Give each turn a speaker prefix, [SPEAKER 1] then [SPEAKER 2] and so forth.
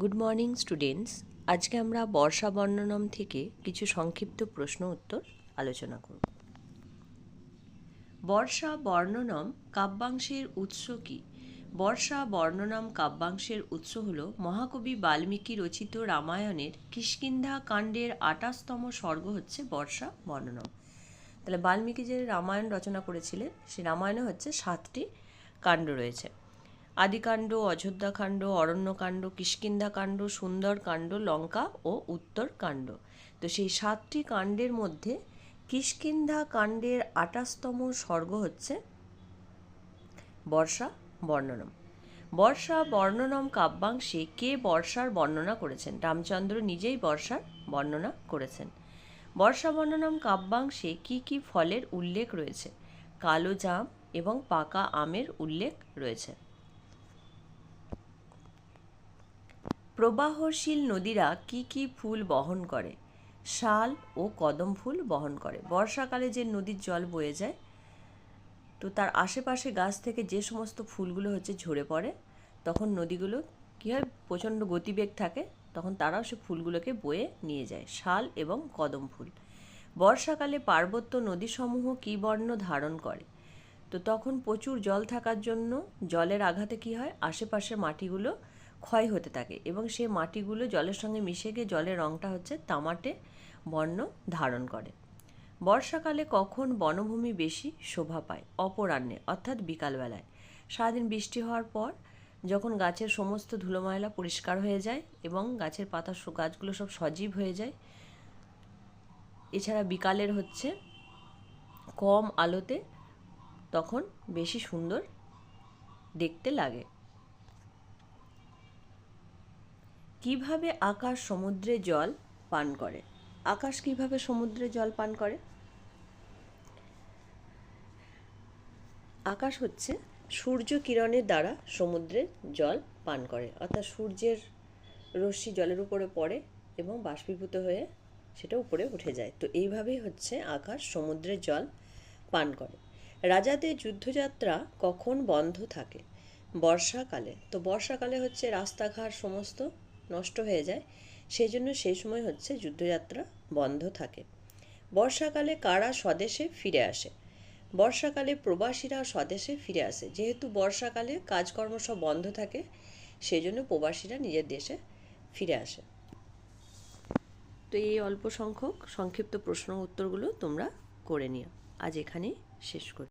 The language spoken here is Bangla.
[SPEAKER 1] গুড মর্নিং স্টুডেন্টস আজকে আমরা বর্ষা বর্ণনম থেকে কিছু সংক্ষিপ্ত প্রশ্ন উত্তর আলোচনা করব। বর্ষা বর্ণনম কাব্যাংশের উৎস কি? বর্ষা বর্ণনম কাব্যাংশের উৎস হল মহাকবি বাল্মীকি রচিত রামায়ণের কিষ্কিন্ধা কাণ্ডের আটাশতম স্বর্গ হচ্ছে বর্ষা বর্ণনম। তাহলে বাল্মীকি যে রামায়ণ রচনা করেছিলেন। সেই রামায়ণে হচ্ছে সাতটি কাণ্ড রয়েছে। আদিকাণ্ড, অযোধ্যাকাণ্ড, অরণ্যকাণ্ড, কিষ্কিন্ধাকাণ্ড, সুন্দরকাণ্ড, লঙ্কা ও উত্তরকাণ্ড। তো সেই সাতটি কাণ্ডের মধ্যে কিষ্কিন্ধা কাণ্ডের আটাশতম স্বর্গ হচ্ছে বর্ষা বর্ণনম। বর্ষা বর্ণনম কাব্যাংশে কে বর্ষার বর্ণনা করেছেন? রামচন্দ্র নিজেই বর্ষার বর্ণনা করেছেন। বর্ষা বর্ণনম কাব্যাংশে কি কি ফলের উল্লেখ রয়েছে? কালো জাম এবং পাকা আমের উল্লেখ রয়েছে। প্রবাহশীল নদীরা কি কি ফুল বহন করে? শাল ও কদম ফুল বহন করে। বর্ষাকালে যে নদীর জল বয়ে যায়, তো তার আশেপাশে গাছ থেকে যে সমস্ত ফুলগুলো হচ্ছে ঝরে পড়ে, তখন নদীগুলো কী হয়, প্রচণ্ড গতিবেগ থাকে, তখন তারাও সে ফুলগুলোকে বয়ে নিয়ে যায়। শাল এবং কদম ফুল। বর্ষাকালে পার্বত্য নদীসমূহ কী বর্ণ ধারণ করে? তো তখন প্রচুর জল থাকার জন্য জলের আঘাতে কী হয়, আশেপাশের মাটিগুলো ক্ষয় হতে থাকে এবং সে মাটিগুলো জলের সঙ্গে মিশে গিয়ে জলের রঙটা হচ্ছে তামাটে বর্ণ ধারণ করে। বর্ষাকালে কখন বনভূমি বেশি শোভা পায়? অপরাহ্নে, অর্থাৎ বিকালবেলায়। সারাদিন বৃষ্টি হওয়ার পর যখন গাছের সমস্ত ধুলো ময়লা পরিষ্কার হয়ে যায় এবং গাছের পাতা গাছগুলো সব সজীব হয়ে যায়, এছাড়া বিকালের হচ্ছে কম আলোতে তখন বেশি সুন্দর দেখতে লাগে। কীভাবে আকাশ সমুদ্রে জল পান করে? আকাশ কীভাবে সমুদ্রে জল পান করে? আকাশ হচ্ছে সূর্য কিরণের দ্বারা সমুদ্রে জল পান করে। অর্থাৎ সূর্যের রশ্মি জলের উপরে পড়ে এবং বাষ্পীভূত হয়ে সেটা উপরে উঠে যায়। তো এইভাবেই হচ্ছে আকাশ সমুদ্রের জল পান করে। রাজাদের যুদ্ধযাত্রা কখন বন্ধ থাকে? বর্ষাকালে। তো বর্ষাকালে হচ্ছে রাস্তাঘাট সমস্ত নষ্ট হয়ে যায়। সেই জন্য সেই সময় হচ্ছে যুদ্ধযাত্রা বন্ধ থাকে। বর্ষাকালে কারা স্বদেশে ফিরে আসে? বর্ষাকালে প্রবাসীরা স্বদেশে ফিরে আসে। যেহেতু বর্ষাকালে কাজকর্ম সব বন্ধ থাকে সেই জন্য প্রবাসীরা নিজের দেশে ফিরে আসে। তো এই অল্প সংখ্যক সংক্ষিপ্ত প্রশ্ন উত্তরগুলো তোমরা করে নিও। আজ এখানেই শেষ করি